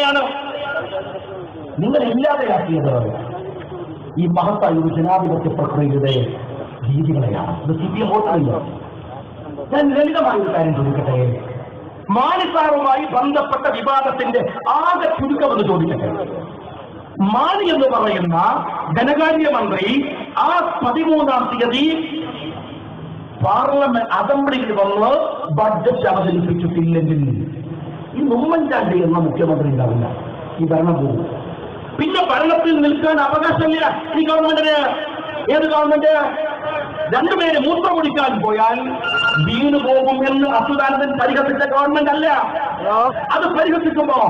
എങ്ങനെയാണ് നിങ്ങൾ ഇല്ലാതെയാക്കിയത് ഈ മഹത്തായ ഒരു ജനാധിപത്യ പ്രക്രിയയുടെ രീതികളെയാണ്. ഇത് സി പി എം വോട്ടില്ല ഞാൻ ലളിതമായ ഒരു കാര്യം ചോദിക്കട്ടെ? മാനിസാറുമായി ബന്ധപ്പെട്ട വിവാദത്തിന്റെ ആകെ ചുരുക്കമെന്ന് ചോദിക്കട്ടെ? മാണി എന്ന് പറയുന്ന ധനകാര്യ മന്ത്രി ആ പതിമൂന്നാം തീയതി പാർലമെന്റ് അസംബ്ലിയിൽ വന്ന് ബഡ്ജറ്റ് അവതരിപ്പിച്ചിട്ടില്ലെങ്കിൽ ഉമ്മൻചാണ്ടി എന്ന മുഖ്യമന്ത്രി ഉണ്ടാവില്ല. ഈ ഭരണഭൂമി പിന്നെ ഭരണത്തിൽ നിൽക്കാൻ അവകാശമില്ല. ഈ ഗവൺമെന്റിന്. ഏത് ഗവൺമെന്റ്? രണ്ടുപേര് മൂത്രം കുടിക്കാൻ പോയാൽ വീണ് പോകും എന്ന് അച്യുതാനന്ദൻ പരിഹസിച്ച ഗവൺമെന്റ് അല്ല. അത് പരിഹസിക്കുമ്പോ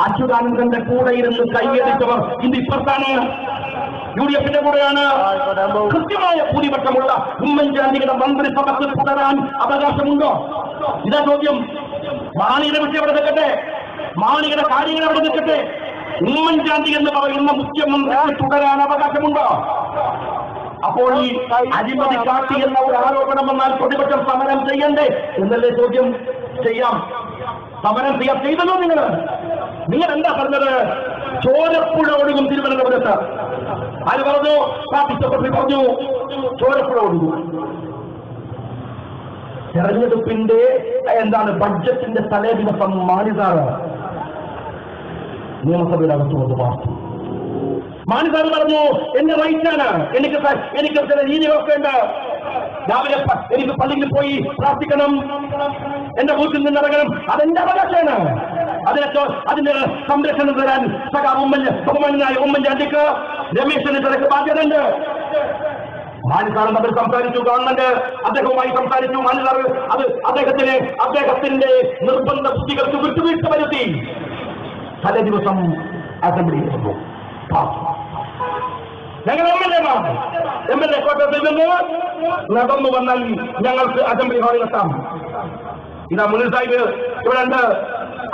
അച്യുതാനന്ദന്റെ കൂടെ ഇരുന്ന് കൈയടിച്ചവർ ഇന്ന് ഇപ്പുറത്താണ്. യു ഡി എഫിന്റെ കൂടെയാണ്. കൃത്യമായ ഭൂരിപക്ഷമുള്ള ഉമ്മൻചാണ്ടിയുടെ മന്ത്രിസഭത്തിൽ തുടരാൻ അവകാശമുണ്ടോ? ഇതാ ചോദ്യം. മാണിയുടെ വിഷയം അവിടെ നിൽക്കട്ടെ. മാണിയുടെ കാര്യങ്ങൾ അവിടെ നിൽക്കട്ടെ. ഉമ്മൻചാണ്ടി എന്ന് പറയുന്ന മുഖ്യമന്ത്രി തുടരാൻ അവകാശമുണ്ടോ? അപ്പോൾ ഈ അഴിമതി കാട്ടി എന്ന ഒരു ആരോപണം വന്നാൽ പ്രതിപക്ഷം സമരം ചെയ്യണ്ടേ? എന്നല്ലേ ചോദ്യം? ചെയ്യാം. സമരം ചെയ്യാൻ ചെയ്തല്ലോ നിങ്ങൾ. നിങ്ങൾ എന്താ പറഞ്ഞത്? ചോരപ്പുഴ ഒഴുകും തിരുവനന്തപുരത്ത്. ആര് പറഞ്ഞു? പാർട്ടി സെക്രട്ടറി പറഞ്ഞു ചോരപ്പുഴ ഒഴുകും. തെരഞ്ഞെടുപ്പിന്റെ എന്താണ് ബഡ്ജറ്റിന്റെ തലേ ദിവസം മാനിസാറ് നിയമസഭയുടെ അകത്ത് വന്ന് പാർത്തു. മാനിസാർ പറഞ്ഞു എന്നെ റൈറ്റാണ് എനിക്ക് എനിക്ക് ചില രീതികളൊക്കെ ഉണ്ട്. രാവിലെ എനിക്ക് പള്ളിയിൽ പോയി പ്രാർത്ഥിക്കണം. എന്റെ വീട്ടിൽ നിന്ന് ഇറങ്ങണം. അതെന്റെ അവകാശമാണ്. അതിനെ അതിന് സംരക്ഷണം തരാൻ സഖാ ഉമ്മൻ ബഹുമാനായ ഉമ്മൻചാണ്ടിക്ക് രമേശിന് തിരക്ക് ബാധ്യതയുണ്ട്. മാനിസാറും തമ്മിൽ സംസാരിച്ചു ഗവൺമെന്റ് അദ്ദേഹവുമായി സംസാരിച്ചു. മാനിസാർ അത് അദ്ദേഹത്തിന് അദ്ദേഹത്തിന്റെ നിർബന്ധ ബുദ്ധികൾക്ക് വിട്ടുവീഴ്ച വരുത്തി. തലേ ദിവസം അസംബ്ലി. ഞങ്ങൾ എം എൽ എമാർ എം എൽ എ കോട്ടയത്തിൽ നിന്ന് നടന്നു വന്നാൽ ഞങ്ങൾക്ക് അസംബ്ലി ഹാളിലെത്താം ഇതാ മുനിൽ സാഹിബ് ഇവിടെ ഉണ്ട്.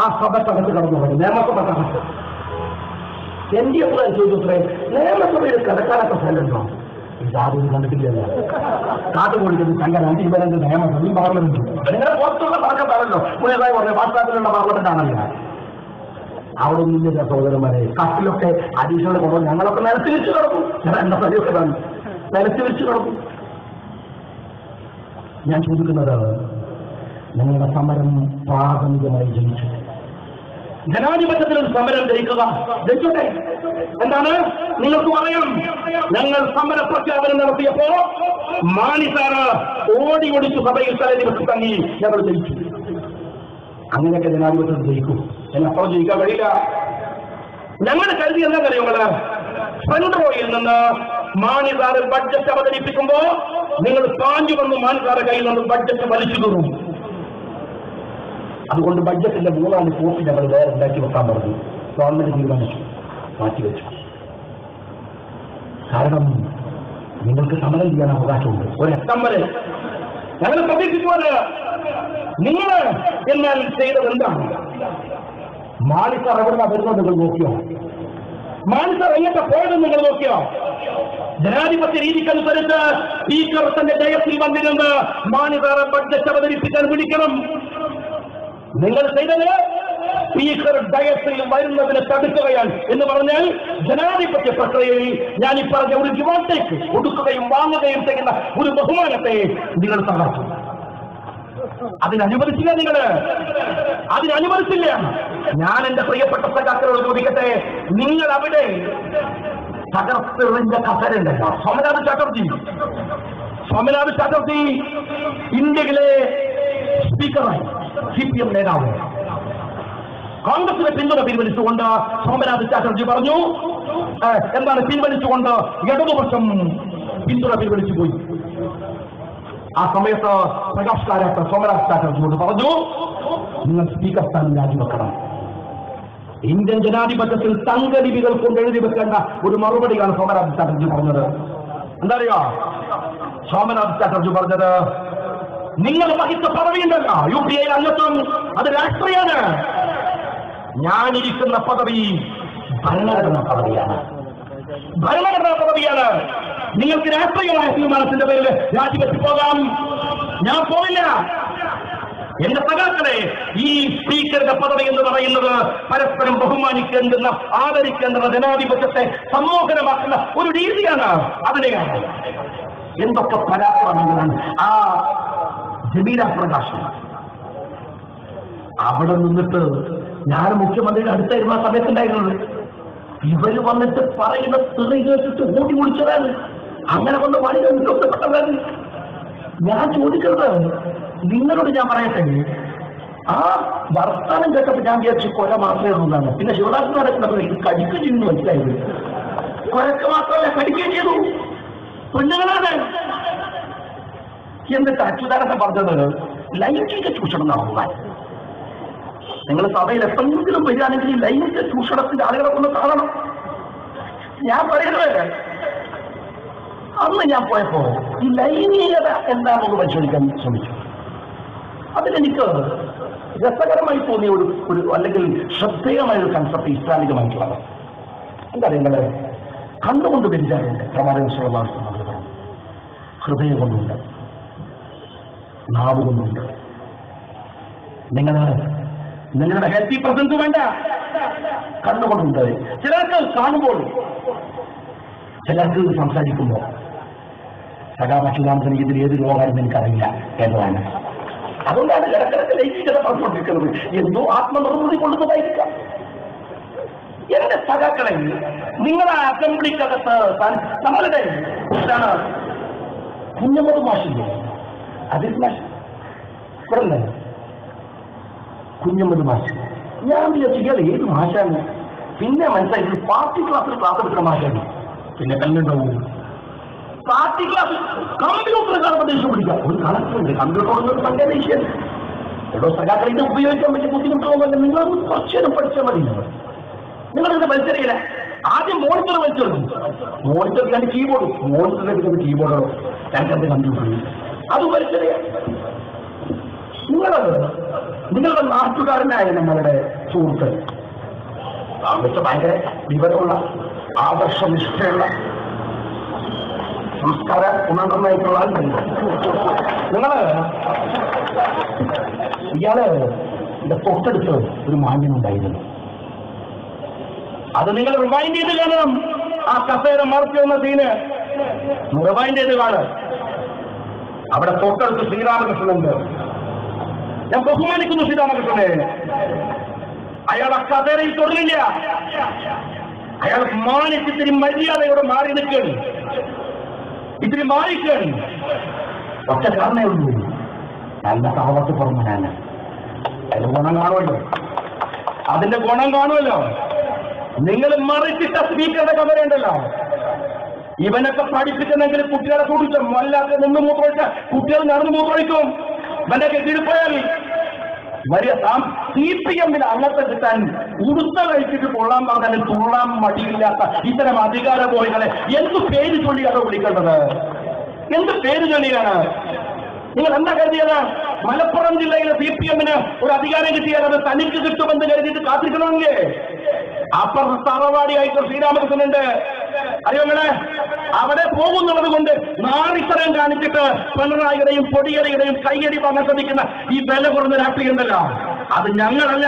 ആ സഭക്കകത്ത് കടന്നു പോയി. നിയമസഭക്കകത്ത് എന്റെ അഭിപ്രായം ചെയ്തു നിയമസഭയിൽ കിടക്കാനൊക്കെ സ്ഥലമുണ്ടോ? ഇതാരും കണ്ടിട്ടില്ലല്ലോ. സംഘം അഞ്ച് പേരുടെ നിയമസഭയും പാർലമെന്റും നിങ്ങളെ പുറത്തുള്ള പാർക്കത്താണല്ലോ പുതിയതായി പറഞ്ഞു? വാസ്തവത്തിലുള്ള പാർലമെന്റ് ആണല്ലോ? അവിടെ നിന്ന് സഹോദരന്മാരെ കട്ടിലൊക്കെ അഡീഷണൽ കൊണ്ടുവന്ന് ഞങ്ങളൊക്കെ നിലത്തിരിച്ച് കിടക്കും. എന്റെ പരിയൊക്കെ തന്നെ നിലത്തിരിച്ച് കിടക്കും. ഞാൻ ചോദിക്കുന്നത് നിങ്ങളുടെ സമരം പ്രാഥമികമായി ജയിച്ചു ജനാധിപത്യത്തിൽ ഒരു സമരം ജയിക്കുക. ജയിച്ചോട്ടെ? എന്താണ്? നിങ്ങൾക്ക് പറയാം. ഞങ്ങൾ സമര പ്രഖ്യാപനം നടത്തിയപ്പോ മാണിസാറ് ഓടി ഓടിച്ചു സഭയിൽ തലേ ദിവസം തങ്ങി ഞങ്ങൾ ജയിച്ചു. അങ്ങനെയൊക്കെ ജനാധിപത്യത്തിൽ ജയിക്കും. എന്നപ്പുറം ജയിക്കാൻ കഴിയില്ല. ഞങ്ങൾ കരുതി എന്താ അറിയുമല്ല ഫ്രണ്ട്റോയിൽ നിന്ന് മാണിസാറ് ബഡ്ജറ്റ് അവതരിപ്പിക്കുമ്പോ നിങ്ങൾ പാഞ്ഞു വന്ന് മാണിസാറ് കയ്യിൽ നിന്ന് ബഡ്ജറ്റ് വലിച്ചു കയറും അതുകൊണ്ട് ബഡ്ജറ്റിന്റെ മൂന്നാൽ കോപ്പി ഞങ്ങൾ വേറെ ഉണ്ടാക്കി വെക്കാൻ പറഞ്ഞു. ഗവൺമെന്റ് തീരുമാനിച്ചു. മാറ്റിവെച്ചു കാരണം നിങ്ങൾക്ക് സമരം ചെയ്യാൻ അവകാശമുണ്ട്. ഒരു വരെ ഞങ്ങൾ പ്രതീക്ഷിച്ചുപോലെ നിങ്ങൾ എന്നാൽ ചെയ്തത് എന്താണ്? മാലിക്കർ എവിടെ വരുന്നത് നിങ്ങൾ നോക്കിയോ? മാലിക്കർ എങ്ങോട്ട് പോയത് നിങ്ങൾ നോക്കിയോ? ജനാധിപത്യ രീതിക്കനുസരിച്ച് സ്പീക്കർ തന്റെ ജയത്തിൽ വന്നിരുന്ന് മാനിതർ ബഡ്ജറ്റ് അവതരിപ്പിക്കാൻ വിളിക്കണം. നിങ്ങൾ ചെയ്തത് സ്പീക്കർ ഡയസിൽ വരുന്നതിനെ തടുക്കുകയാണ് എന്ന് പറഞ്ഞാൽ ജനാധിപത്യ പ്രക്രിയയിൽ ഞാൻ ഈ പറഞ്ഞ ഒരു ജുവാട്ടേക്ക് കൊടുക്കുകയും വാങ്ങുകയും ചെയ്യുന്ന ഒരു ബഹുമാനത്തെ നിങ്ങൾ തകർത്തു അതിനനുവദിച്ചില്ല നിങ്ങൾ. അതിനനുവദിച്ചില്ല. ഞാൻ എന്റെ പ്രിയപ്പെട്ട സഖാക്കളോട് ചോദിക്കട്ടെ നിങ്ങൾ അവിടെ തകർത്തെറിഞ്ഞ കസരുണ്ടല്ലോ സോമനാഥ് ചാറ്റർജി. സോമനാഥ് ചാറ്റർജി ഇന്ത്യയിലെ സ്പീക്കറായി. സി പി എം നേതാവ് കോൺഗ്രസിനെ പിന്തുണ പിൻവലിച്ചുകൊണ്ട് സോമനാഥ് ചാറ്റർജി പറഞ്ഞു എന്താണ് പിൻവലിച്ചുകൊണ്ട് ഇടതുപക്ഷം പിന്തുണ പിൻവലിച്ചു പോയി. ആ സമയത്ത് പ്രകാശ് സോമനാഥ് ചാറ്റർജിയോട് പറഞ്ഞു നിങ്ങൾ സ്പീക്കർ സ്ഥാനം രാജിവെക്കണം. ഇന്ത്യൻ ജനാധിപത്യത്തിൽ തങ്കലിപികൾ കൊണ്ട് എഴുതി വെക്കേണ്ട ഒരു മറുപടിയാണ് സോമനാഥ് ചാറ്റർജി പറഞ്ഞത്. എന്താ അറിയോ? സോമനാഥ് ചാറ്റർജി പറഞ്ഞത് നിങ്ങൾ വഹിച്ച പദവിയുണ്ടല്ലോ യു പി ഐ അംഗത്വം അത് രാഷ്ട്രീയാണ്. ഞാനിരിക്കുന്ന പദവി ഭരണഘടനാ പദവിയാണ്. ഭരണഘടനാ പദവിയാണ്. നിങ്ങൾക്ക് രാഷ്ട്രീയമായ തീരുമാനത്തിന്റെ പേരിൽ രാജിവെച്ച് പോകാം. ഞാൻ പോവില്ല. എന്റെ സഖാക്കളെ ഈ സ്പീക്കറുടെ പദവി എന്ന് പറയുന്നത് പരസ്പരം ബഹുമാനിക്കേണ്ടുന്ന ആദരിക്കേണ്ടുന്ന ജനാധിപത്യത്തെ സമ്മോഹനമാക്കുന്ന ഒരു രീതിയാണ് അതിനെയാണ്. എന്തൊക്കെ പരാക്രമങ്ങളാണ്. ആ ജമീല പ്രകാശം അവിടെ നിന്നിട്ട് ഞാൻ മുഖ്യമന്ത്രിയുടെ അടുത്തായിരുന്നു ആ സമയത്തുണ്ടായിരുന്നത്. ഇവർ വന്നിട്ട് പറയുന്ന തെറി കേട്ടിട്ട് ഓടി വിളിച്ചതാണ് അങ്ങനെ വന്ന് പണി ബന്ധപ്പെട്ടതാണ് ഞാൻ ചോദിക്കുന്നത് നിങ്ങളോട് ഞാൻ പറയട്ടെ? ആ വർത്താനം കേട്ടപ്പോൾ ഞാൻ വിചാരിച്ചു കൊല മാത്രമേ ഉള്ളൂ എന്നാണ്. പിന്നെ ശിവദാസ് നടക്കുന്നത് ഇത് കടിക്കുകയും ചെയ്യുന്നു മനസ്സിലായത് കൊലക്ക് മാത്രമല്ല കടിക്കുകയും ചെയ്തു. പെണ്ണുങ്ങളാണ്. എന്നിട്ട് അച്യുതാനന്ദ പറഞ്ഞത് ലൈംഗിക ചൂഷണം നടന്നാൽ നിങ്ങൾ സഭയിൽ എപ്പോഴെങ്കിലും വരികയാണെങ്കിൽ ലൈംഗിക ചൂഷണത്തിന്റെ ആളുകളെ ഒന്ന് കാണണം. ഞാൻ പറയുന്നത് അന്ന് ഞാൻ പോയപ്പോ ഈ ലൈംഗികത എന്താണെന്ന് പരിശോധിക്കാൻ ശ്രമിച്ചു. അതിലെനിക്ക് രസകരമായി തോന്നിയ ഒരു ഒരു അല്ലെങ്കിൽ ശ്രദ്ധേയമായ ഒരു കൺസെപ്റ്റ് ഇസ്ലാമികമായിട്ടുള്ളത് എന്താ നിങ്ങൾ കണ്ണുകൊണ്ട് വ്യതിചാരമുണ്ട് പ്രമാണ ഹൃദയം കൊണ്ടുണ്ട്. നാവ് കൊണ്ടുണ്ട് നിങ്ങൾ നിങ്ങളുടെ ഹെൽത്തി പ്രസൻസ് വേണ്ട. കണ്ണുകൊണ്ടുണ്ട്. ചിലർക്ക് കാണുമ്പോൾ ചിലർക്ക് സംസാരിക്കുമ്പോൾ സഖാപക്ഷുതാമസന് ഇതിൽ ഏത് രോഗമായിരുന്നു എനിക്കറിയില്ല എന്നതാണ്. അതുകൊണ്ടാണ് ഇടക്കിടക്ക് ലൈംഗികത പറഞ്ഞുകൊണ്ടിരിക്കുന്നത് എന്തോ ആത്മനിർവൃതി കൊള്ളുന്നതായിരിക്കാം. എന്റെ സഖാക്കളെ നിങ്ങളെ അസംബ്ലിക്കകത്ത് നമ്മളുടെ കുഞ്ഞമ്മ മാഷിന്റെ അതിൽ മാഷ് ഇവിടെ കുഞ്ഞമ്മദ് മാഷ് ഞാൻ വിചാരിച്ചു ഏത് മാഷാണ് പിന്നെ മനസ്സിലായി പാർട്ടി ക്ലാസ്സിൽ ക്ലാസ് എടുക്കുന്ന മാഷാണ് പിന്നെ കല്ലുണ്ടാവും പാർട്ടി ക്ലാസ് കമ്പ്യൂട്ടർ കാണുമ്പോൾ ദേഷ്യം പിടിക്കാം ഒരു കണക്കുണ്ട് കമ്പ്യൂട്ടർ സംഖ്യ ദേഷ്യം എടോ സഖാക്കൾ ഇത് ഉപയോഗിക്കാൻ പറ്റിയ ബുദ്ധിമുട്ടൊന്നുമല്ല നിങ്ങൾ കുറച്ചു നേരം പഠിച്ചാൽ മതി നിങ്ങളിത് വലിച്ചെറിയില്ല ആദ്യം മോണിറ്റർ വലിച്ചെടുക്കും മോണിറ്റർ രണ്ട് കീബോർഡ് മോണിറ്റർ എടുക്കുന്ന കീബോർഡോ രണ്ടത് കമ്പ്യൂട്ടർ അത് നിങ്ങൾ നിങ്ങളുടെ നാട്ടുകാരനായ നമ്മളുടെ സുഹൃത്ത്. അവിടുത്തെ ഭയങ്കര വിവരമുള്ള ആദർശനിഷ്ഠയുള്ള സംസ്കാര ഉണർന്നായിട്ടുള്ള ആളുണ്ട് നിങ്ങൾ ഇയാൾ എന്റെ തൊട്ടടുത്ത് ഒരു മാന്യനുണ്ടായിരുന്നു അത് നിങ്ങൾ റിവൈൻഡ് ചെയ്ത് കാണണം. ആ കസേര മറച്ചു വന്ന സീന് റിവൈൻഡ് ചെയ്ത് കാണും. അവിടെ തൊട്ടടുത്ത് ശ്രീരാമകൃഷ്ണനുണ്ട്. ഞാൻ ബഹുമാനിക്കുന്നു ശ്രീരാമകൃഷ്ണനെ. അയാൾ ആ കഥയിൽ തൊഴിലില്ല അയാൾ മാനിച്ച് ഇത്തിരി മര്യാദയോടെ മാറി നിൽക്കുകയാണ് ഇത്തിരി മാറിക്കുകയാണ് ഒറ്റ കാരണേ ഉള്ളൂ. നല്ല താവത്ത് പുറമനാണ് അതിന്റെ ഗുണം കാണുമല്ലോ. അതിന്റെ ഗുണം കാണുമല്ലോ. നിങ്ങൾ മറിച്ചിട്ട സ്പീക്കറുടെ കമരയുണ്ടല്ലോ ഇവനൊക്കെ പഠിപ്പിക്കുന്നെങ്കിൽ കുട്ടികളെ കൂട്ടിച്ചും. വല്ലാത്ത നിന്ന് മൂത്രമൊഴിച്ച കുട്ടികൾ നടന്നു മൂത്രമൊഴിക്കും ഇവനൊക്കെ പോയാൽ വലിയ സി പി എമ്മിന് അംഗത്തെ കിട്ടാൻ ഉടുത്ത കഴിച്ചിട്ട് കൊള്ളാൻ പറഞ്ഞാൽ തുള്ളാൻ മടിയില്ലാത്ത ഇത്തരം അധികാര പോയികളെ എന്ത് പേര് ചൊല്ലിയാണോ വിളിക്കേണ്ടത്? എന്ത് പേര് ചൊല്ലിയാണ്? നിങ്ങൾ എന്താ കരുതിയത്? മലപ്പുറം ജില്ലയിലെ സി പി എമ്മിന് ഒരു അധികാരം കിട്ടിയാൽ അത് തനിക്ക് കിട്ടുമെന്ന് കരുതിയിട്ട് കാത്തിരിക്കണമെങ്കിൽ. അപ്പുറത്ത് തറവാടിയായിട്ട് ശ്രീരാമകൃഷ്ണനുണ്ട്. അറിയോങ്ങളെ അവിടെ പോകുന്നുള്ളത് കൊണ്ട് നാളിത്തരം കാണിച്ചിട്ട് പിണറായിയുടെയും പൊടിയരയുടെയും കയ്യടി വാങ്ങാൻ ശ്രമിക്കുന്ന ഈ വില കുറഞ്ഞ രാഷ്ട്രീയം ഉണ്ടല്ലോ. അത് ഞങ്ങളല്ല.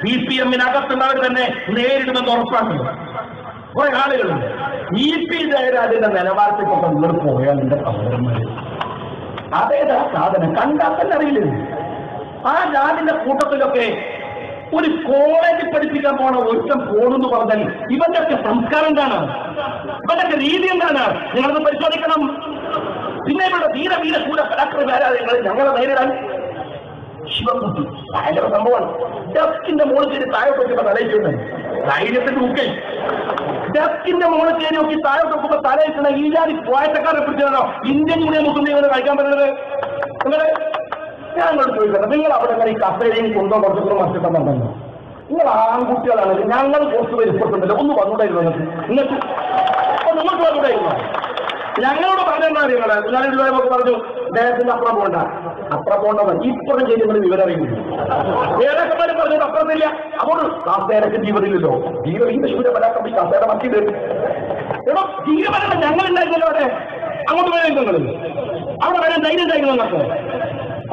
സി പി എമ്മിനകത്തുള്ളവർ തന്നെ നേരിടുമെന്ന് ഉറപ്പാണ്. കുറെ ആളുകളുണ്ട് ഇ പി ജയരാജന്റെ നിലവാരത്തിൽപ്പെട്ട നിങ്ങൾ പോയാൽ നിന്റെ സഹോദരന്മാര് അതേതാ സാധനം? കണ്ടാൽ തന്നെ അറിയില്ലേ? ആ ജാതിന്റെ കൂട്ടത്തിലൊക്കെ ഒരു കോളേജിൽ പഠിപ്പിക്കാൻ പോണ ഒരുത്തം പോണെന്ന് പറഞ്ഞാൽ ഇവന്റെ ഒക്കെ സംസ്കാരം എന്താണ്? ഇവന്റെ ഒക്കെ രീതി എന്താണ്? നിങ്ങളത് പരിശോധിക്കണം. പിന്നെ ഇവിടെ വീര വീര കൂടെ പരാക്രമ നിങ്ങൾ ഞങ്ങളെ നേരിടാൻ ശിവകുട്ടി ഭയങ്കര സംഭവമാണ്. ഡെസ്കിന്റെ മുകളിൽ കയറി താഴെ നോക്കിയപ്പോ തലയിട്ടുണ്ട് ധൈര്യത്തിന്റെ മുക്കിൽ ഡെസ്കിന്റെ മുകളിൽ കയറി നോക്കി താഴെ നോക്കുമ്പോ തലയിട്ടുണ്ട് ഈ ജാതി പോയത്തക്കാരെ ഇന്ത്യൻ യൂണിയൻ മുസ്ലിം കഴിക്കാൻ പറ്റുന്നത് ഞാൻ അങ്ങോട്ട് ചോദിക്കട്ടെ നിങ്ങൾ അവിടെ ഇങ്ങനെ ഈ കസേരയും കുന്തോ കുറച്ചൊക്കെ മറിച്ചിട്ടുണ്ടല്ലോ നിങ്ങൾ ആൺകുട്ടികളാണെങ്കിൽ ഞങ്ങൾ കുറച്ച് പേര് ഒന്ന് വന്നുണ്ടായിരുന്നു നിങ്ങൾക്ക്? നിങ്ങൾക്ക് അപ്പൊ നിങ്ങൾക്ക് വന്നുകൂടായിരുന്നു ഞങ്ങളോട് പറഞ്ഞാൽ നിങ്ങൾ ഞാൻ ഇതുവരെ പറഞ്ഞു ദേഹത്തിന്റെ അപ്പുറം പോകണ്ട. അപ്പുറം പോകണ്ടവൻ ഇപ്പുറം ചെയ്ത് നിങ്ങൾ വിവരം അറിയുന്നു ഏതൊക്കെ പറഞ്ഞത് അപ്പുറത്തില്ല? അപ്പോൾ കാസേരക്ക് ജീവനില്ലല്ലോ. ജീവനിന്റെ ശൂര വരാത്ത കാസേര മറ്റിയത് എടോ ജീവനല്ല ഞങ്ങൾ ഉണ്ടായിരുന്നല്ലോ അവിടെ. അങ്ങോട്ട് വരാൻ നിങ്ങൾ അവിടെ വരാൻ ധൈര്യം ഉണ്ടായിരുന്നു നിങ്ങൾക്ക്?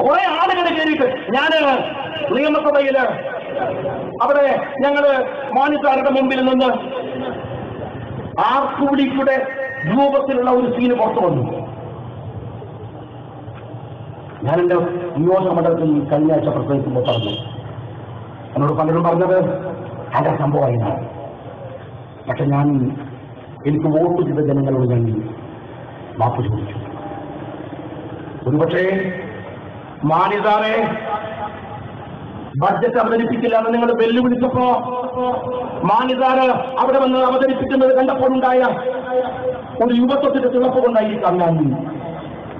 കുറെ ആളുകൾ കയറിയിട്ട് ഞാൻ നിയമസഭയിൽ അവിടെ ഞങ്ങൾ മാനിസാരുടെ മുമ്പിൽ നിന്ന് ആർക്കുവിളിയുടെ രൂപത്തിലുള്ള ഒരു സീന് പുറത്തു വന്നു. ഞാൻ എന്റെ നിയോജക മണ്ഡലത്തിൽ കഴിഞ്ഞ ആഴ്ച പ്രസംഗിക്കുമ്പോൾ പറഞ്ഞു. എന്നോട് പലരും പറഞ്ഞത് അതെ സംഭവമായിരുന്നു പക്ഷെ ഞാൻ എനിക്ക് വോട്ട് ചെയ്ത ജനങ്ങളോട് ഞാൻ മാപ്പ് ചോദിച്ചു. ഒരുപക്ഷേ മാനിതാറെ ബഡ്ജറ്റ് അവതരിപ്പിക്കില്ല എന്ന് നിങ്ങൾ വെല്ലുവിളിച്ചപ്പോ മാനിതാറ് അവിടെ വന്ന് അവതരിപ്പിക്കുന്നത് കണ്ടപ്പോഴുണ്ടായ ഒരു യുവത്വത്തിന്റെ തിളപ്പ് കൊണ്ടായിരിക്കാം ഞാൻ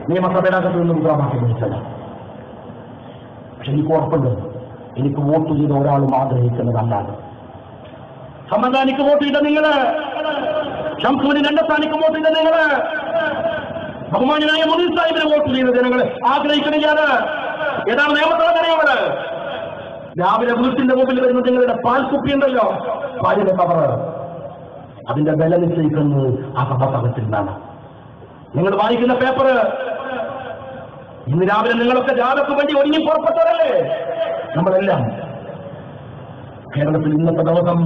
നിയമസഭയുടെ അകത്ത് നിന്ന് മുദ്രാമാക്കി വിളിച്ചത് പക്ഷെ എനിക്ക് ഉറപ്പുണ്ട്. എനിക്ക് വോട്ട് ചെയ്ത ഒരാളും ആഗ്രഹിക്കുന്നതല്ലാതെ. സമ്മതാനിക്ക് വോട്ട് ചെയ്ത നിങ്ങൾ. ശംസൂരി രണ്ടസ്ഥാനിക്ക് വോട്ട് ചെയ്ത നിങ്ങൾ. ബഹുമാനായ മുനീർ സാഹിബിനെ വോട്ട് ചെയ്ത ജനങ്ങൾ ആഗ്രഹിക്കണില്ലാതെ ഏതാണ് നിയമത്തോടെ അറിയാമത് രാവിലെ വീട്ടിന്റെ മുമ്പിൽ വരുന്ന നിങ്ങളുടെ പാൽക്കുപ്പി ഉണ്ടല്ലോ പാലിന്റെ കവർ അതിന്റെ വില നിശ്ചയിക്കുന്നത് ആ സഭാസഭത്തിൽ നിന്നാണ്. നിങ്ങൾ വായിക്കുന്ന പേപ്പർ ഇന്ന് രാവിലെ നിങ്ങളൊക്കെ ജാതക്ക് വേണ്ടി ഒരുങ്ങി പുറപ്പെട്ടതല്ലേ നമ്മളെല്ലാം. കേരളത്തിൽ ഇന്നത്തെ ദിവസം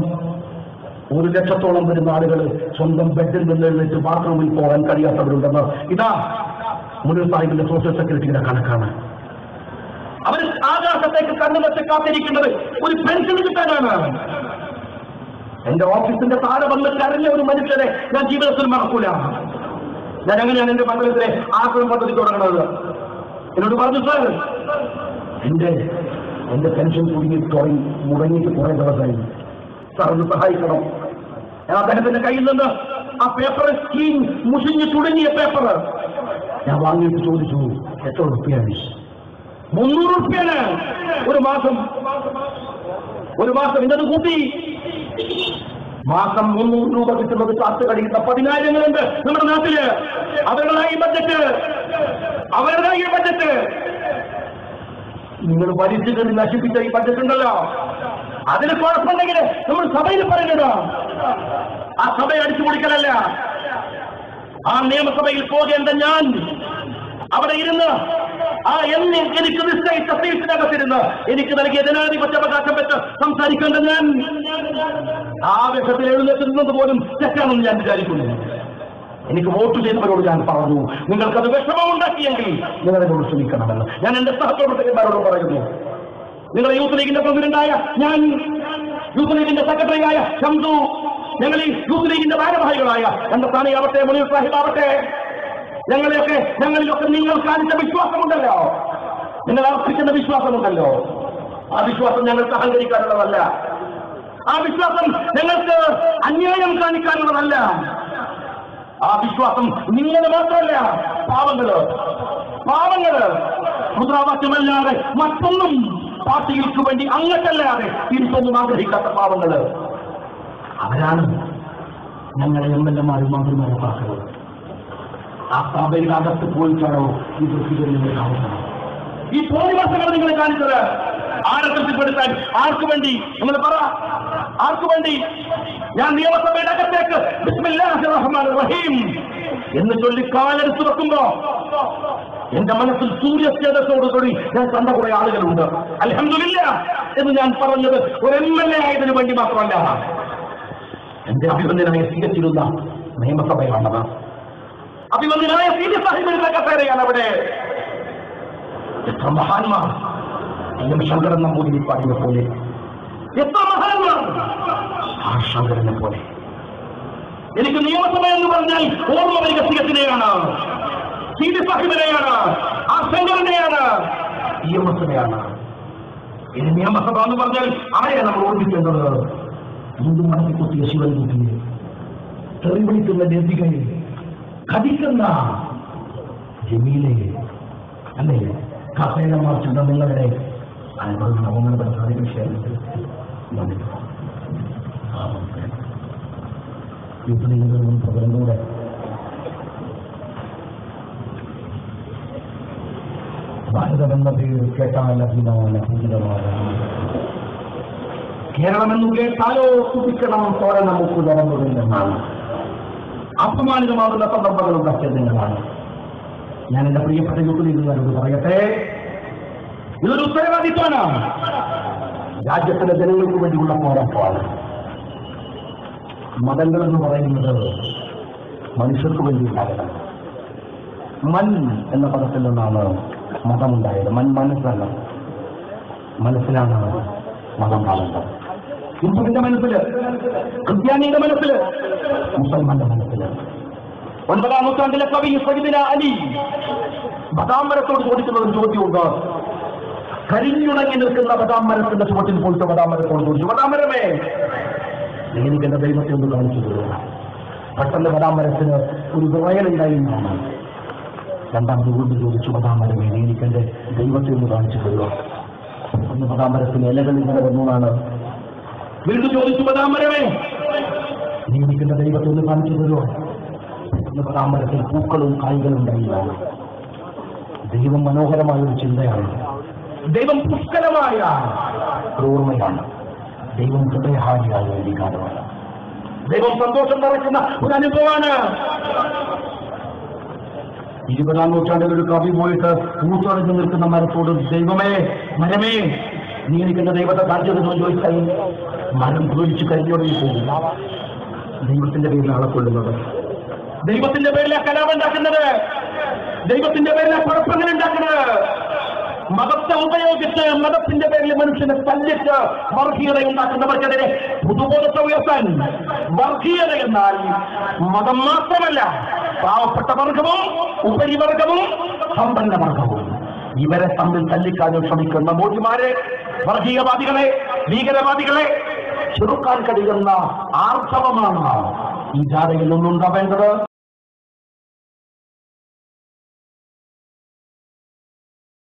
ഒരു ലക്ഷത്തോളം വരുന്ന ആളുകൾ സ്വന്തം ബെഡിൽ നിന്ന് എഴുന്നേറ്റ് ബാത്റൂമിൽ പോകാൻ കഴിയാത്തവരുണ്ടെന്ന് ഇതാ മുനീർ സാഹിബിന്റെ സോഷ്യൽ സെക്യൂരിറ്റിയുടെ കണക്കാണ്. അവർ ആകാശത്തേക്ക് കണ്ണു വെച്ച് കാത്തിരിക്കുന്നത് ഒരു പെൻഷൻ കിട്ടാനാണ്. എന്റെ ഓഫീസിന്റെ താഴെ വന്ന് കരഞ്ഞ ഒരു മനുഷ്യരെ ഞാൻ ജീവിതത്തിൽ മറക്കൂല. ഞാൻ അങ്ങനെയാണ് എന്റെ മണ്ഡലത്തിലെ ആക്രമം പദ്ധതി തുടങ്ങുന്നത്? എന്നോട് പറഞ്ഞു സാർ എന്റെ എന്റെ പെൻഷൻ കുടുങ്ങി തുടങ്ങി മുടങ്ങിയിട്ട് കുറെ ദിവസമായി. സാർ ഒന്ന് സഹായിക്കണം. അദ്ദേഹത്തിന്റെ കയ്യിൽ നിന്ന് ആ പേപ്പർ സ്കീം മുഷിഞ്ഞു തുടങ്ങിയ പേപ്പർ ഞാൻ വാങ്ങിയിട്ട് ചോദിച്ചു എത്ര റുപ്യാണ്? മുന്നൂറ് റുപ്യാണ്. ഒരു മാസം. ഒരു മാസം ഇന്നത് കൂട്ടി. മാസം മുന്നൂറ് രൂപ കിട്ടുന്നത് കാത്തു കഴിയുന്ന പതിനായിരങ്ങളുണ്ട് നമ്മുടെ നാട്ടിൽ. അവരുടെ ഈ ബജറ്റ് അവരുടെ ഈ ബജറ്റ് നിങ്ങൾ വലിച്ചു കയറി നശിപ്പിച്ച ഈ ബജറ്റ് ഉണ്ടല്ലോ. അതിന് കുഴപ്പമുണ്ടെങ്കിൽ നമ്മൾ സഭയിൽ പറയുന്നത്. ആ സഭ അടിച്ചു പൊളിക്കലല്ല. ആ നിയമസഭയിൽ പോകേണ്ട ഞാൻ അവിടെ ഇരുന്ന് ആ എന്ന് എനിക്ക് നിശ്ചയിച്ച സീറ്റിനകത്തിരുന്ന് എനിക്ക് നൽകിയ ജനാധിപത്യ അവകാശം വെച്ച് സംസാരിക്കേണ്ട ഞാൻ ആവേശത്തിൽ എഴുന്നേറ്റുന്നത് പോലും തെറ്റാണെന്ന് ഞാൻ വിചാരിക്കുന്നു. എനിക്ക് വോട്ട് ചെയ്തവരോട് ഞാൻ പറഞ്ഞു നിങ്ങൾക്കത് വിഷമമുണ്ടാക്കിയെങ്കിൽ നിങ്ങൾ എന്നോട് ശ്രമിക്കണമെന്ന് ഞാൻ എന്റെ സഹപ്രവർത്തകന്മാരോട് പറയുന്നു നിങ്ങളെ യൂത്ത് ലീഗിന്റെ പ്രസിഡന്റായ ഞാൻ യൂത്ത് ലീഗിന്റെ സെക്രട്ടറി ആയ ഷംസു ഞങ്ങൾ ഈ യൂത്ത് ലീഗിന്റെ ഭാരവാഹികളായ എന്റെ സ്ഥാനിയാവട്ടെ മുനീർ സാഹിബ് ആവട്ടെ ഞങ്ങളെയൊക്കെ ഞങ്ങളിലൊക്കെ നിങ്ങൾ കാണിച്ച വിശ്വാസമുണ്ടല്ലോ. നിങ്ങൾ അർപ്പിക്കുന്ന വിശ്വാസമുണ്ടല്ലോ. ആ വിശ്വാസം ഞങ്ങൾക്ക് അഹങ്കരിക്കാനുള്ളതല്ല. ആ വിശ്വാസം ഞങ്ങൾക്ക് അന്യായം കാണിക്കാനുള്ളതല്ല. ആ വിശ്വാസം നിങ്ങൾ മാത്രമല്ല പാവങ്ങൾ. പാവങ്ങൾ. മുദ്രാവാക്യമല്ലാതെ മറ്റൊന്നും പാർട്ടികൾക്ക് വേണ്ടി അങ്ങനല്ലാതെ തിരിച്ചൊന്നും ആഗ്രഹിക്കാത്ത പാവങ്ങൾ. അവരാണ് ഞങ്ങളെ എം എൽ എമാരും മന്ത്രിമാരും ആക്കുന്നത് ആ സഭയുടെ അകത്ത് പോയിട്ടാണോ ഈ വൃത്തികൾ കാണുന്നത്. ഈ തോന്നിവാസങ്ങൾ നിങ്ങൾ കാണിച്ചത് ആരെ തൃപ്തിപ്പെടുത്താൻ? ആർക്കു വേണ്ടി? നിങ്ങൾ പറ. ആർക്കു വേണ്ടി? ഞാൻ നിയമസഭയുടെ അകത്തേക്ക്. റഹീം എന്ന് ചൊല്ലി കാലെടുത്ത് വെക്കുമ്പോ എന്റെ മനസ്സിൽ സൂര്യസ്തേജത്തോടുകൂടി ഞാൻ കണ്ട കുറെ ആളുകളുണ്ട്. അലഹമില്ല എന്ന് ഞാൻ പറഞ്ഞത് ഒരു എം എൽ എ ആയതിനു വേണ്ടി മാത്രമല്ല. എന്റെ അഭിനന്ദനായ സ്വീകരിച്ചിരുന്ന നിയമസഭയാണത് അഭിമന്യനായ സി ഡി അവിടെ. എത്ര മഹാന്മാർ? എം ശങ്കരൻ നമ്പൂതിരി പാടിയ പോലെ. എത്ര മഹാന്മാർ? ആ ശങ്കരനെ പോലെ. എനിക്ക് നിയമസഭ എന്ന് പറഞ്ഞാൽ ഓർമ്മ വരിക സിഗത്തിനെയാണ് സി ഡി സാഹിബിനെയാണ് ആ നിയമസഭയാണ് ഇനി നിയമസഭ എന്ന് പറഞ്ഞാൽ ആരെയാണ് നമ്മൾ ഓർമ്മിക്കേണ്ടത്? ഹിന്ദു മനസ്സിൽ കുത്തിയ ശിവൻ കുട്ടിയെ. തെറി വിളിക്കുന്ന ലതികയെ കടിക്കുന്ന ജമീലയെ. അല്ലേ? കസേര മറിച്ചുള്ള നിങ്ങളുടെ അനുഭവം നമ്മുടെ പ്രധാന വിഷയത്തിൽ യൂത്തിലിംഗങ്ങളും പകരങ്ങളുടെ ഭാരതമെന്ന പേര് കേട്ടാൽ കേരളമെന്ന് കേട്ടാലോ കുതിക്കണം അപമാനിതമാകുന്ന സന്ദർഭങ്ങളും കച്ചതങ്ങളാണ് ഞാൻ എന്റെ പ്രിയപ്പെട്ട യൂത്തിലിംഗങ്ങളോട് പറയട്ടെ? ഇതൊരു ഉത്തരവാദിത്വമാണ്. രാജ്യത്തിലെ ജനങ്ങൾക്ക് വേണ്ടിയുള്ള പോരാട്ടമാണ്. മതങ്ങൾ എന്ന് പറയുന്നത് മനുഷ്യർക്ക് വേണ്ടിയുള്ള മൻ എന്ന പദത്തിൽ നിന്നാണ് മതമുണ്ടായത് മൻ മനസ്സല്ല മനസ്സിലാണ് മതം കാണേണ്ടത് ഹിന്ദുവിന്റെ മനസ്സിൽ ക്രിസ്ത്യാനിയുടെ മനസ്സിൽ മുസൽമാന്റെ മനസ്സിൽ ഒൻപതാം നൂറ്റാണ്ടിലെ കവി സഹിദിന അലി ബദാമരത്തോട് ചോദിക്കുന്ന ഒരു ചോദ്യമുണ്ട് കരിഞ്ഞുണങ്ങി നിൽക്കുന്ന ബദാമരത്തിന്റെ ചുവട്ടിൽ പോയിട്ട് ബദാമരത്തോട് ചോദിച്ചു ബദാമരമേ എനിക്ക് എന്റെ ദൈവത്തെ ഒന്ന് കാണിച്ചു തരുക പെട്ടെന്ന് ബദാമരത്തിന് ഒരു വിറയലുണ്ടായിരുന്നാണ് രണ്ടാമത് വീണ്ടും ചോദിച്ചു പതാമരമേ നീ ദൈവത്തെ ഒന്ന് കാണിച്ചു തരുമോ ഒന്ന് പതാമരത്തിന് ഇലകൾ ഇങ്ങനെ വന്നതാണ് വീണ്ടും ചോദിച്ചു പതാമരമേ നീ എനിക്ക് എന്റെ ദൈവത്തെ ഒന്ന് കാണിച്ചു തരുമോ ഒന്ന് പതാമരത്തിൽ പൂക്കളും കായ്കളും ഉണ്ടായില്ല. ദൈവം മനോഹരമായ ഒരു ചിന്തയാണ്. ദൈവം പുഷ്കലമായ ഓർമ്മയാണ് ദൈവം ഹൃദയഹാരിയായ ഒരു വികാരമാണ്. ദൈവം സന്തോഷം നിറയ്ക്കുന്ന ഒരു അനുഭവമാണ്. ഇരുപതാം നൂറ്റാണ്ടിൽ ഒരു കവി പോയിട്ട് പൂത്തടഞ്ഞു നിൽക്കുന്ന മരത്തോട് ദൈവമേ മരമേ നീ എനിക്കുന്ന ദൈവത്തെ കാണിച്ചതെന്ന് ചോദിച്ചാൽ മരം പേടിച്ച് കരിഞ്ഞൊടങ്ങി പോകും. ദൈവത്തിന്റെ പേരിൽ ആളെ കൊള്ളുന്നത് ദൈവത്തിന്റെ പേരിലാണ് കലാപം ഉണ്ടാക്കുന്നത്. ദൈവത്തിന്റെ പേരിലാണ് കുഴപ്പങ്ങൾ ഉണ്ടാക്കുന്നത്. മതത്തെ ഉപയോഗിച്ച് മതത്തിന്റെ പേരിൽ മനുഷ്യനെ തല്ലിച്ച് വർഗീയത ഉണ്ടാക്കുന്നവർക്കെതിരെ പുതുബോധത്തെ ഉയർത്താൻ വർഗീയത എന്നാൽ മതം മാത്രമല്ല പാവപ്പെട്ട വർഗവും ഉപരിവർഗവും സമ്പന്ന വർഗവും ഇവരെ തമ്മിൽ തല്ലിക്കാനും ശ്രമിക്കുന്ന മോദിമാരെ വർഗീയവാദികളെ ഭീകരവാദികളെ ചെറുക്കാൻ കഴിയുന്ന ആർത്തവമാണ് ഈ ജാഥയിൽ നിന്നുണ്ടാവേണ്ടത്.